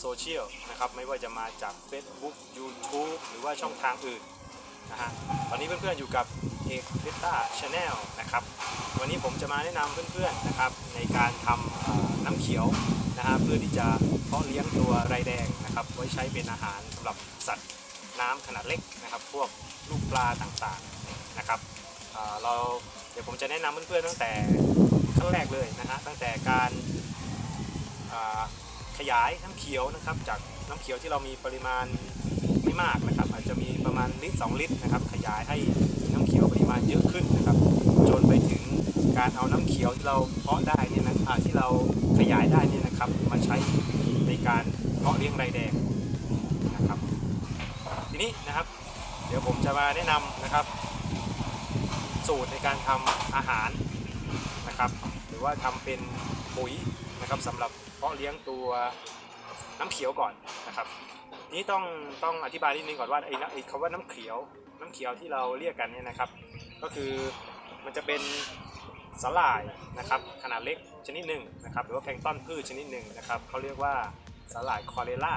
โซเชียลนะครับไม่ว่าจะมาจาก Facebook YouTube หรือว่าช่องทางอื่นนะฮะตอนนี้เพื่อนๆอยู่กับเอกเบต้าชาแนลนะครับวันนี้ผมจะมาแนะนำเพื่อนๆนะครับในการทำน้ำเขียวนะฮะเพื่อที่จะเพาะเลี้ยงตัวไรแดงนะครับไว้ใช้เป็นอาหารสำหรับสัตว์น้ำขนาดเล็กนะครับ พวกลูกปลาต่างๆนะครับเราเดี๋ยวผมจะแนะนำเพื่อนๆตั้งแต่ขั้นแรกเลยนะฮะตั้งแต่การ ขยายน้ำเขียวนะครับ จากน้ำเขียวที่เรามีปริมาณไม่มากนะครับ อาจจะมีประมาณลิตร2ลิตรนะครับ ขยายให้น้ำเขียวปริมาณเยอะขึ้นนะครับ จนไปถึงการเอาน้ำเขียวที่เราเพาะได้นี่นะที่เราขยายได้นี่นะครับ มาใช้ในการเพาะเลี้ยงไรแดงนะครับ ทีนี้นะครับ เดี๋ยวผมจะมาแนะนำนะครับ สูตรในการทำอาหารนะครับ ว่าทำเป็นปุ๋ยนะครับสำหรับเพาะเลี้ยงตัวน้ำเขียวก่อนนะครับ นี่ต้องต้องอธิบายนิดนึงก่อนว่าไอ้น้ำไอ้คำว่าน้ำเขียว น้ำเขียวที่เราเรียกกันเนี่ยนะครับ ก็คือมันจะเป็นสาหร่ายนะครับขนาดเล็กชนิดหนึ่งนะครับหรือว่าแพลงต้นพืชชนิดหนึ่งนะครับเขาเรียกว่าสาหร่ายคอเรล่า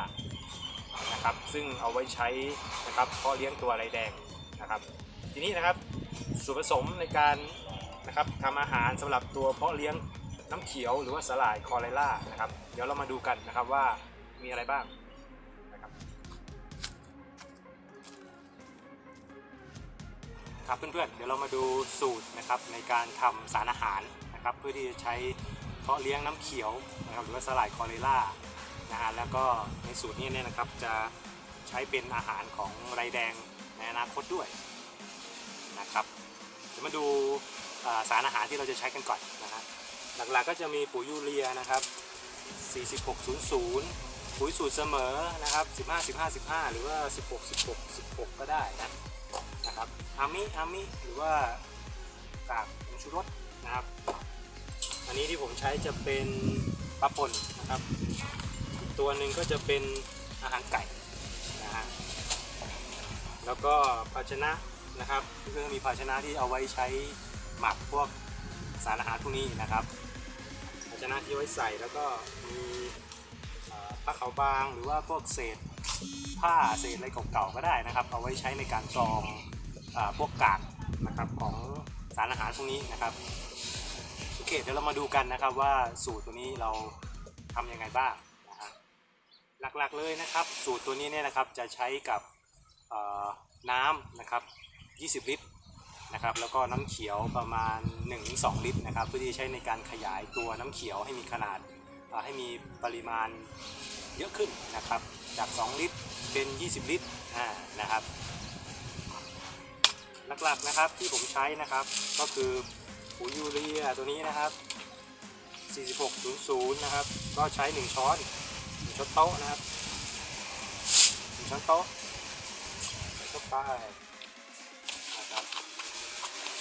นะครับซึ่งเอาไว้ใช้นะครับเพาะเลี้ยงตัวไรแดงนะครับ ทีนี้นะครับส่วนผสมในการ นะครับทำอาหารสำหรับตัวเพาะเลี้ยงน้ำเขียวหรือว่าสาหร่ายคอเรล่านะครับ เดี๋ยวเรามาดูกันนะครับว่ามีอะไรบ้างนะครับครับเพื่อนๆเดี๋ยวเรามาดูสูตรนะครับในการทำสารอาหารนะครับ เพื่อที่จะใช้เพาะเลี้ยงน้ำเขียวนะครับหรือว่าสาหร่ายคอเรล่านะฮะแล้วก็ในสูตรนี้เนี่ยนะครับจะใช้เป็นอาหารของไรแดงในอนาคตด้วยนะครับเดี๋ยวมาดู สารอาหารที่เราจะใช้กันก่อนนะฮะหลักๆก็จะมีปุ๋ยยูเรียนะครับ 4600 ปุ๋ยสูตรเสมอนะครับ 15 15 15 หรือว่า 16 16 16 ก็ได้นะนะครับอามิอามิหรือว่ากากผงชูรสนะครับ อันนี้ที่ผมใช้จะเป็นปลาป่นนะครับ ตัวหนึ่งก็จะเป็นอาหารไก่นะฮะแล้วก็ภาชนะนะครับก็มีภาชนะที่เอาไว้ใช้ หมักพวกสารอาหารพวกนี้นะครับภาชนะที่ไว้ใส่แล้วก็มีผ้าขาวบางหรือว่าพวกเศษผ้าเศษอะไรเก่าๆก็ได้นะครับ เอาไว้ใช้ในการกรองอพวกกากนะครับของสารอาหารพวกนี้นะครับโอเคเดี๋ยวเรามาดูกันนะครับว่าสูตรตัวนี้เราทำยังไงบ้างนะฮะหลักๆเลยนะครับ สูตรตัวนี้เนี่ยนะครับจะใช้กับน้ำนะครับ 20 ลิตร นะครับแล้วก็น้ำเขียวประมาณ 1-2 ลิตรนะครับเพื่อที่ใช้ในการขยายตัวน้ำเขียวให้มีขนาดให้มีปริมาณเยอะขึ้นนะครับจาก 2 ลิตรเป็น 20 ลิตรอ่านะครับหลักๆนะครับที่ผมใช้นะครับก็คือปุ๋ยยูเรียตัวนี้นะครับ 4600 นะครับ ก็ใช้ 1 ช้อน1ช้อนโต๊ะนะครับ1ช้อนโต๊ะเข้าไป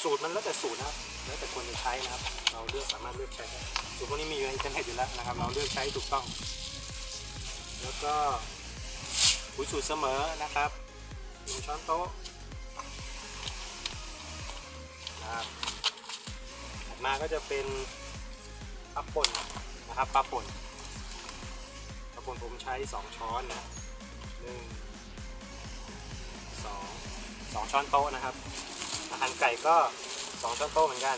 สูตรมันแล้วแต่สูตรนะครับแล้วแต่คนจะใช้นะครับ เราเลือกสามารถเลือกใช้ได้สูตรพวกนี้มีอยู่ในอินเทอร์เน็ตอยู่แล้วนะครับ เราเลือกใช้ถูกต้อง แล้วก็ปุ๋ยสูตรเสมอนะครับหนึ่งช้อนโต๊ะนะครับถัดมาก็จะเป็นปลาป่นนะครับปลาป่นปลาป่นผมใช้สองช้อนนะหนึ่งสองสองช้อนโต๊ะนะครับ อาหารไก่ก็สองช้อนโต๊ะเหมือนกัน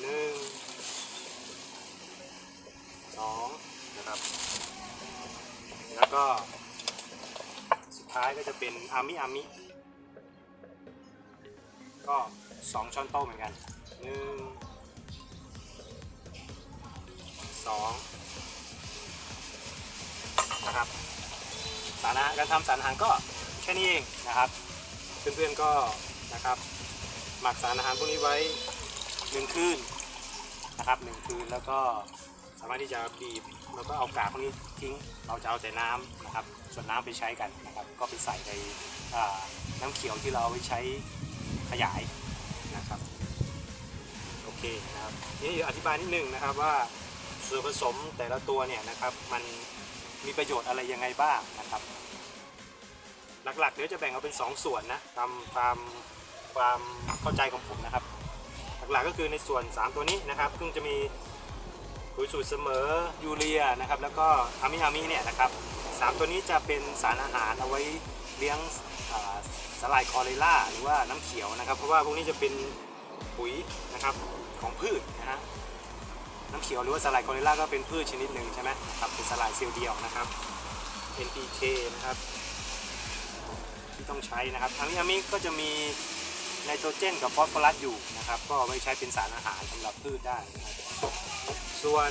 หนึ่งสองนะครับ แล้วก็สุดท้ายก็จะเป็นอามิอามิก็สองช้อนโต๊ะเหมือนกันหนึ่งสองนะครับสารอาหารการทำสารอาหารก็แค่นี้เองนะครับ เพื่อนๆก็นะครับ หมักสารอาหารพวกนี้ไว้หนึ่งคืนนะครับหนึ่งคืนแล้วก็สามารถที่จะบีบแล้วก็เอากากพวกนี้ทิ้งเราจะเอาแต่น้ำนะครับ ส่วนน้ำไปใช้กันนะครับ ก็ไปใส่ในน้ำเขียวที่เราเอาไว้ใช้ขยายนะครับโอเคนะครับนี่อธิบายนิดนึงนะครับว่าส่วนผสมแต่ละตัวเนี่ยนะครับมันมีประโยชน์อะไรยังไงบ้างนะครับ หลักๆเดี๋ยวจะแบ่งเอาเป็น 2 ส่วนนะตามตามความเข้าใจของผมนะครับ หลักๆก็คือในส่วน 3 ตัวนี้นะครับซึ่งจะมีปุ๋ยสูตรเสมอยูเรียนะครับ แล้วก็อามิอามิเนี่ยนะครับสามตัวนี้จะเป็นสารอาหารเอาไว้เลี้ยงสลายคอเรล่าหรือว่าน้ำเขียวนะครับ เพราะว่าพวกนี้จะเป็นปุ๋ยนะครับของพืชนะฮะน้ำเขียวหรือว่าสลายคอเรล่าก็เป็นพืชชนิดหนึ่งใช่ไหมครับเป็นสลายเซลล์เดียวนะครับ NPK นะครับ ที่ต้องใช้นะครับอามิอามิก็จะมีไนโตรเจนกับฟอสฟอรัสอยู่นะครับ ก็ไว้ใช้เป็นสารอาหารสำหรับพืชได้นะครับส่วน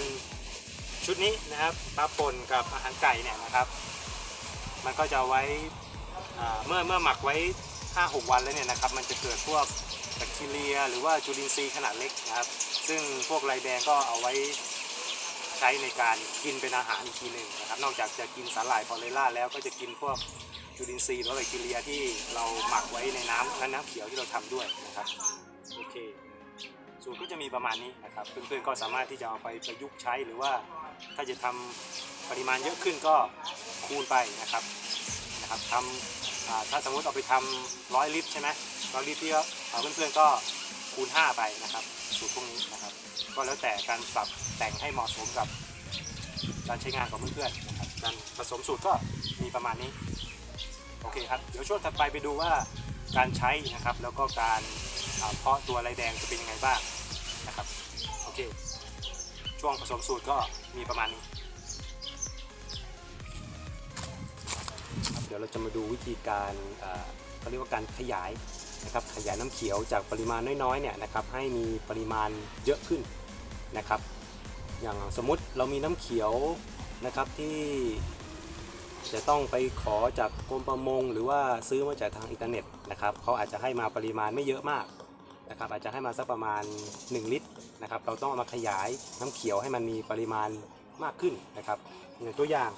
ชุดนี้นะครับปลาป่นกับอาหารไก่เนี่ยนะครับ มันก็จะไว้เมื่อเมื่อหมักไว้ 5-6 วันแล้วเนี่ยนะครับ มันจะเกิดพวกแบคทีเรีย หรือว่าจุลินทรีย์ขนาดเล็กนะครับ ซึ่งพวกไรแดงก็เอาไว้ใช้ในการกินเป็นอาหารอีกทีหนึ่งนะครับ นอกจากจะกินสาหร่ายพอเลล่าแล้วก็จะกินพวก จุลินทรีย์หรือว่าแบคทีเรียที่เราหมักไว้ในน้ำและน้ำเขียวที่เราทำด้วยนะครับโอเคสูตรก็จะมีประมาณนี้นะครับเพื่อนๆก็สามารถที่จะเอาไปประยุกต์ใช้หรือว่าถ้าจะทำปริมาณเยอะขึ้นก็คูณไปนะครับนะครับทำอ่าถ้าสมมติเอาไปทำร้อยลิตรใช่ไหมร้อยลิตรที่อ่อเพื่อนๆก็คูณ 5 ไปนะครับ สูตรพวกนี้นะครับ ก็แล้วแต่การปรับแต่งให้เหมาะสมกับการใช้งานของเพื่อนๆนะครับการผสมสูตรก็มีประมาณนี้ โอเคครับ เดี๋ยวช่วงถัดไปไปดูว่าการใช้นะครับ แล้วก็การเพาะตัวไรแดงจะเป็นยังไงบ้างนะครับ โอเค ช่วงผสมสูตรก็มีประมาณนี้ เดี๋ยวเราจะมาดูวิธีการเขาเรียกว่าการขยายนะครับ ขยายน้ำเขียวจากปริมาณน้อยๆเนี่ยนะครับ ให้มีปริมาณเยอะขึ้นนะครับ อย่างสมมุติเรามีน้ำเขียวนะครับที่ จะต้องไปขอจากกรมประมง หรือว่าซื้อมาจากทางอินเทอร์เน็ตนะครับเขาอาจจะให้มาปริมาณไม่เยอะมากนะครับอาจจะให้มาสักประมาณ 1 ลิตรนะครับเราต้องเอามาขยายน้ำเขียวให้มันมีปริมาณมากขึ้นนะครับอย่างตัวอย่าง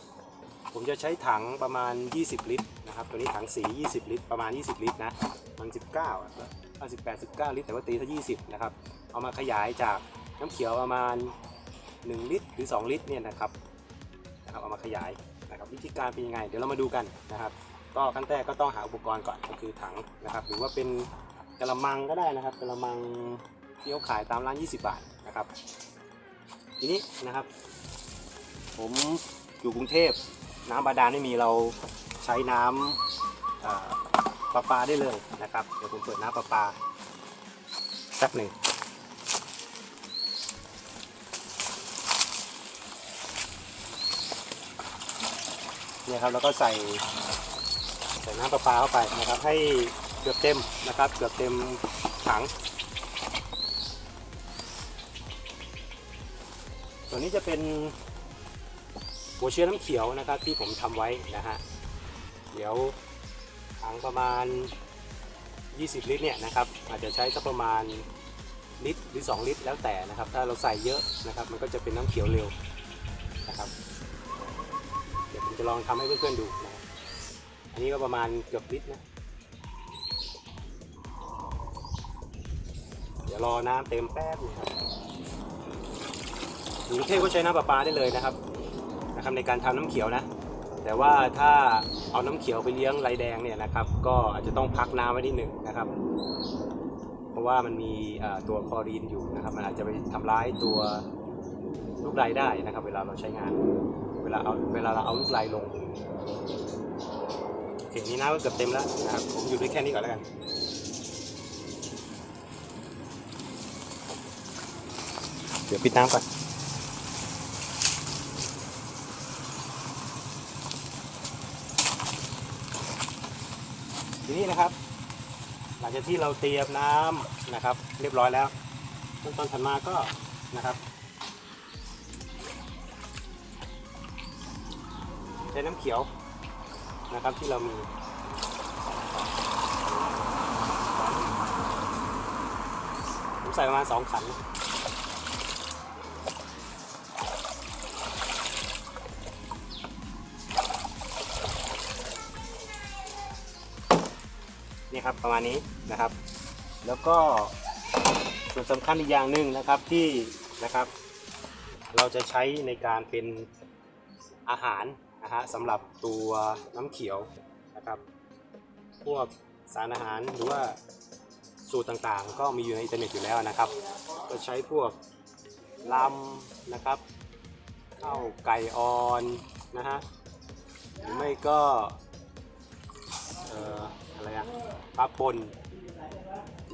ผมจะใช้ถังประมาณ 20 ลิตรนะครับตัวนี้ถังสี 20 ลิตรประมาณ 20 ลิตรนะมัน 19อะเอา18 19 ลิตรแต่ว่าตีถ้า20นะครับเอามาขยายจากน้ำเขียวประมาณ 1 ลิตรหรือ 2 ลิตรเนี่ยนะครับนะครับเอามาขยาย วิธีการเป็นยังไง เดี๋ยวเรามาดูกันนะครับ ก็ขั้นแรกก็ต้องหาอุปกรณ์ก่อนก็คือถังนะครับ หรือว่าเป็นกระมังก็ได้นะครับกระมังที่เขาขายตามร้าน 20 บาทนะครับ ทีนี้นะครับ ผมอยู่กรุงเทพน้ำบาดาลไม่มีเราใช้น้ำเอ่อประปาได้เลยนะครับ เดี๋ยวผมเปิดน้ำประปาแป๊บหนึ่ง นี่ครับ แล้วก็ใส่ใส่น้ำประปาเข้าไปนะครับ ให้เกือบเต็มนะครับ เกือบเต็มถัง ตัวนี้จะเป็นหัวเชื้อน้ำเขียวนะครับ ที่ผมทำไว้นะฮะเดี๋ยวถังประมาณ 20 ลิตรเนี่ยนะครับ อาจจะใช้สักประมาณลิตรหรือ 2 ลิตรแล้วแต่นะครับ ถ้าเราใส่เยอะนะครับ มันก็จะเป็นน้ำเขียวเร็วนะครับ จะลองทำให้เพื่อนๆดูนะอันนี้ก็ประมาณเกือบลิตรนะ เดี๋ยวรอน้ำเต็มแป๊บนึงครับอยู่กรุงเทพก็ใช้น้ำประปาได้เลยนะครับนะครับในการทำน้ำเขียวนะ แต่ว่าถ้าเอาน้ำเขียวไปเลี้ยงไรแดงเนี่ยนะครับ ก็อาจจะต้องพักน้ำไว้นิดหนึ่งนะครับ เพราะว่ามันมีตัวคลอรีนอยู่นะครับ มันอาจจะไปทำร้ายตัวลูกไรได้นะครับ เวลาเราใช้งาน ลาเอาเวลาเราเอาลูกลายลงเห็นนี้น้ำก็เกือบเต็มแล้วนะครับผมอยู่ด้วยแค่นี้ก่อนแล้วกันเดี๋ยวปิดน้ำก่อนทีนี้นะครับ หลังจากที่เราเตรียมน้ำนะครับ เรียบร้อยแล้วขั้นตอนถัดมาก็นะครับ ใช้น้ำเขียวนะครับที่เรามีผมใส่ประมาณสองขัน นี่ครับประมาณนี้นะครับ แล้วก็ส่วนสำคัญอีกอย่างหนึ่งนะครับที่นะครับ เราจะใช้ในการเป็นอาหาร นะฮะสำหรับตัวน้ำเขียวนะครับ พวกสารอาหารหรือว่าสูตรต่างๆ ก็มีอยู่ในอินเทอร์เน็ตอยู่แล้วนะครับ ก็ใช้พวกลำนะครับข้าวไก่อ่อนนะฮะหรือไม่ก็เอ่ออะไรอะปลาปน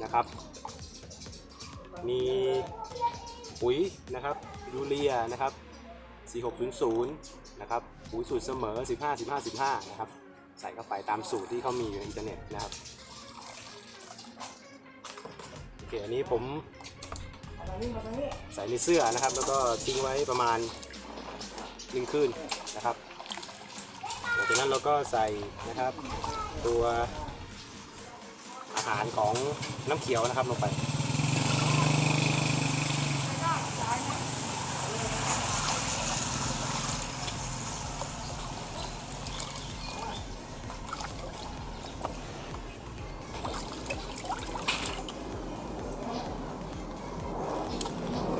นะครับ มีปุ๋ยนะครับยูเรียนะครับ 4600 นะครับปุ๋ยสูตรเสมอ 15 15 15 นะครับ ใส่เข้าไปตามสูตรที่เขามีอยู่ในอินเทอร์เน็ตนะครับ โอเค อันนี้ผมใส่ในเสื้อนะครับ แล้วก็ทิ้งไว้ประมาณหนึ่งคืนนะครับหลังจากนั้นเราก็ใส่นะครับตัวอาหารของน้ำเขียวนะครับลงไป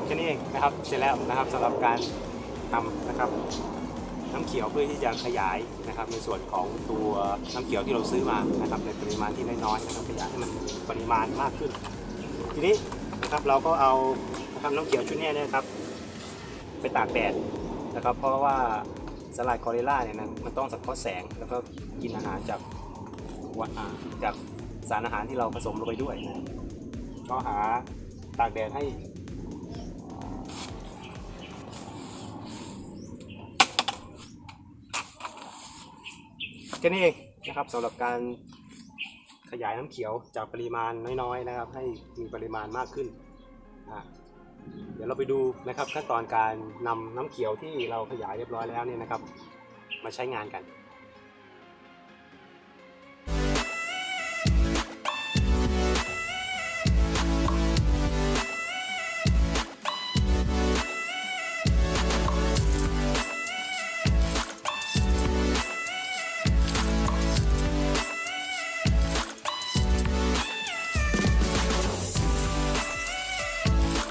แค่นี้เองนะครับเสร็จแล้วนะครับสำหรับการทำนะครับ น้ำ เขียวเพื่อที่จะขยายนะครับในส่วนของตัวน้ำเขียวที่เราซื้อมานะครับในปริมาณที่น้อยๆนะครับขยายให้มันปริมาณมากขึ้น ทีนี้นะครับเราก็เอานะครับน้ำเขียวชุดนี้นะครับ ไปตากแดดนะครับ เพราะว่าสลายคอเรล่าเนี่ยนะมันต้องสังเคราะห์แสงแล้วก็กินอาหารจากวัอ่าจากสารอาหารที่เราผสมลงไปด้วยนะครับก็หาตากแดดให้ แค่นี้เองนะครับสำหรับการขยายน้ำเขียวจากปริมาณน้อยๆนะครับ ให้มีปริมาณมากขึ้นนะเดี๋ยวเราไปดูนะครับขั้นตอนการนำน้ำเขียวที่เราขยายเรียบร้อยแล้วเนี่ยนะครับ มาใช้งานกัน